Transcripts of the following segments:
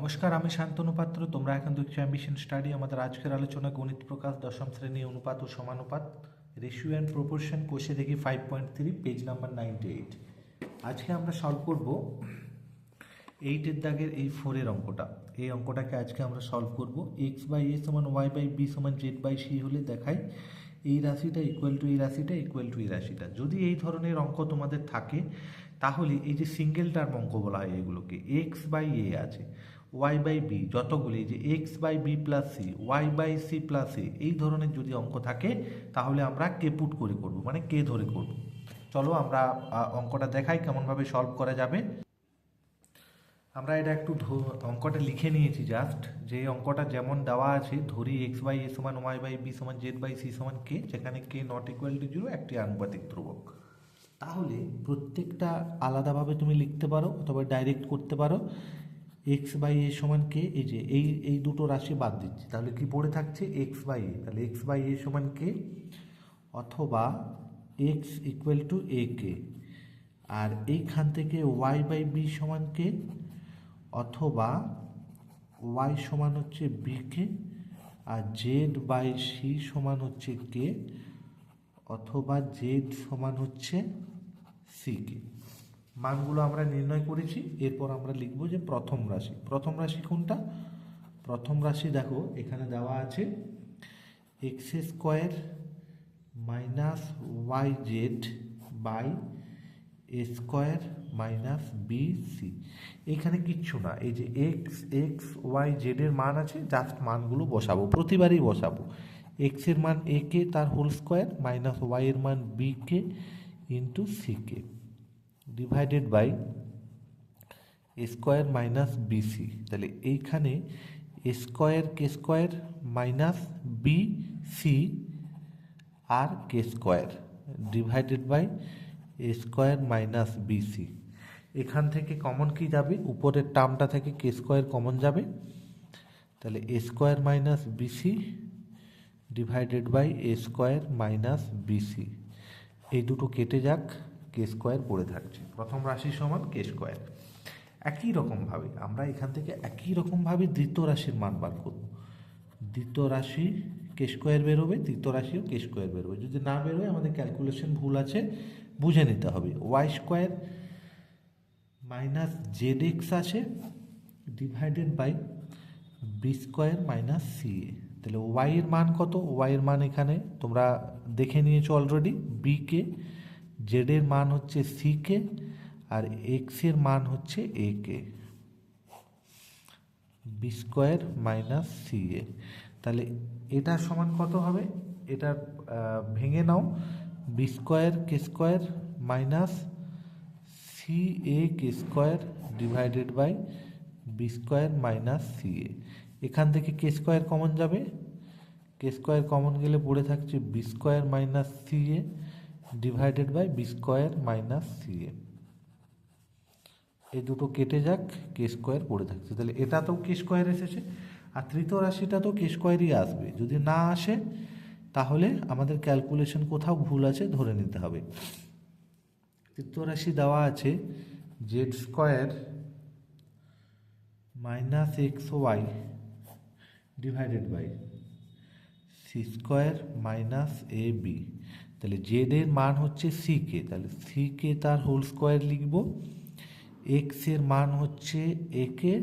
নমস্কার, আমি শান্তনু পাত্র। তোমরা এখন দেখছ অ্যাম্বিশন স্টাডি আমাদের আজকের আলোচনা গণিত প্রকাশ, দশম শ্রেণি অনুপাত ও সমানুপাত। রেশিও অ্যান্ড প্রপোর্শন কোষে দেখি five point three page number ninety eight আজকে আমরা সলভ করব এইটের দাগের এই ফোরের অঙ্কটা। এই অঙ্কটাকে আজকে আমরা সলভ করব। এক্স বাই এ সমান ওয়াই বাই বি সমান জেড বাই সি হলে দেখাই এই রাশিটা ইকুয়াল টু এই রাশিটা ইকুয়াল টু এই রাশিটা। যদি এই ধরনের অঙ্ক তোমাদের থাকে, তাহলে এই যে সিঙ্গেল টার্ম অঙ্ক বলা হয় এগুলোকে এক্স বাই এ আছে। ওয়াই বাই বি যতগুলি, যে x by b plus c y by c plus a এই ধরনের যদি অঙ্ক থাকে, তাহলে আমরা কে পুট করে করব মানে কে ধরে করব। চলো আমরা অঙ্কটা দেখাই কেমনভাবে সলভ করা যাবে। আমরা এটা একটু অঙ্কটা লিখে নিয়েছি জাস্ট যে অঙ্কটা যেমন দেওয়া আছে, ধরি এক্স বাই এ সমান ওয়াই বাই বি সমান জেড বাই সি সমান কে যেখানে k not equal to zero একটি আনুপাতিক ধ্রুবক। তাহলে প্রত্যেকটা আলাদাভাবে তুমি লিখতে পারো, অথবা ডাইরেক্ট করতে পারো। এক্স বাই এ সমান কে এই যে এই এই দুটো রাশি বাদ দিচ্ছি। তাহলে কি পড়ে থাকছে? এক্স বাই এ তাহলে এক্স বাই এ সমান কে অথবা x equal to a k আর এইখান থেকে ওয়াই বাই বি সমান কে অথবা ওয়াই সমান হচ্ছে বি কে আর জেড বাই সি সমান হচ্ছে কে অথবা জেড সমান হচ্ছে সি কে মানগুলো আমরা নির্ণয় করেছি, এরপর আমরা লিখব যে প্রথম রাশি। প্রথম রাশি কোনটা? প্রথম রাশি দেখো, এখানে দেওয়া আছে x square minus y z by a square minus b c এখানে কিচ্ছু না, এই যে এক্স এক্স ওয়াই জেডের মান আছে জাস্ট মানগুলো বসাবো, প্রতিবারই বসাবো। এক্সের মান এ কে তার হোল স্কোয়ার মাইনাস ওয়াইয়ের মান b k into c k divided by square minus b c তাহলে এইখানে square k square minus b c R k square divided by square minus b c এখান থেকে কমন কি যাবে? উপরের টার্মটা থেকে কে স্কোয়ার কমন যাবে। তাহলে a square minus b c divided by a square minus b c এই দুটো কেটে যাক। কে স্কোয়ার পড়ে থাকছে। প্রথম রাশি সমান কে স্কোয়ার। একই রকমভাবে আমরা এখান থেকে একই রকমভাবে দ্বিতীয় রাশির মান বার করব। দ্বিতীয় রাশি কে স্কোয়ার বেরোবে, তৃতীয় রাশিও কে স্কোয়ার বেরোবে। যদি না বেরোয়, আমাদের ক্যালকুলেশন ভুল আছে, বুঝে নিতে হবে। Y square minus z x আছে divided by b square minus c a তাহলে ওয়াই এর মান কত? ওয়াই এর মান এখানে তোমরা দেখে নিয়েছো অলরেডি বি কে জেড এর মান হচ্ছে সি কে আর এক্সের মান হচ্ছে a k b square minus c a তাহলে এটা সমান কত হবে? এটা ভেঙে নাও। B square k square minus c a k square divided by b square minus c a এখান থেকে কে স্কোয়ার কমন যাবে? কে স্কোয়ার কমন গেলে পড়ে থাকছে b square minus c a divided by b square minus c a এই দুটো কেটে যাক কে স্কোয়ার পড়ে থাকছে তাহলে এটা তো কে স্কোয়ার এসেছে, আর তৃতীয় রাশিটা তো কে স্কোয়ারই আসবে। যদি না আসে, তাহলে আমাদের ক্যালকুলেশন কোথাও ভুল আছে, ধরে নিতে হবে। তৃতীয় রাশি দেওয়া আছে z square minus x y divided by c square minus a b তাহলে জেড এর মান হচ্ছে সি কে তাহলে সি কে তার হোল স্কোয়ার লিখব। এক্সের মান হচ্ছে এ কে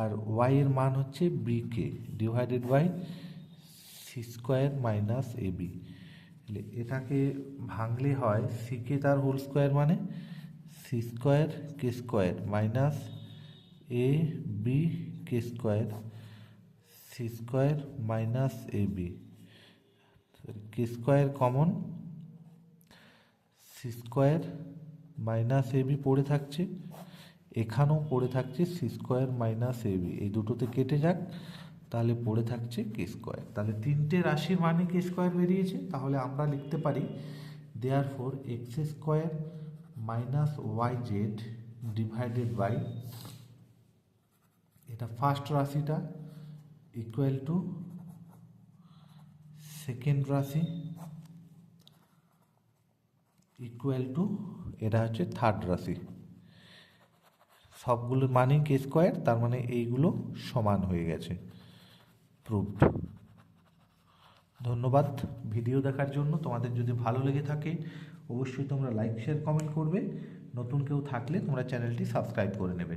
আর ওয়াই এর মান হচ্ছে b k divided by c square minus a b তাহলে এটাকে ভাঙলে হয় সি কে তার হোল স্কোয়ার মানে c square k square minus a b k square c square minus a b k square common c square minus a b পড়ে থাকছে, এখানেও পড়ে থাকছে c square minus a b এই দুটোতে কেটে যাক, তাহলে পড়ে থাকছে কে স্কোয়ার তাহলে তিনটে রাশির মানে কে স্কোয়ার বেরিয়েছে, তাহলে আমরা লিখতে পারি there four x square minus y z divided by এটা ফার্স্ট রাশিটা ইকুয়াল টু সেকেন্ড রাশি ইকুয়াল টু এটা হচ্ছে থার্ড রাশি। সবগুলোর মানেই কে স্কোয়ার তার মানে এইগুলো সমান হয়ে গেছে প্রুভড ধন্যবাদ ভিডিও দেখার জন্য। তোমাদের যদি ভালো লেগে থাকে, অবশ্যই তোমরা লাইক শেয়ার কমেন্ট করবে। নতুন কেউ থাকলে তোমরা চ্যানেলটি সাবস্ক্রাইব করে নেবে।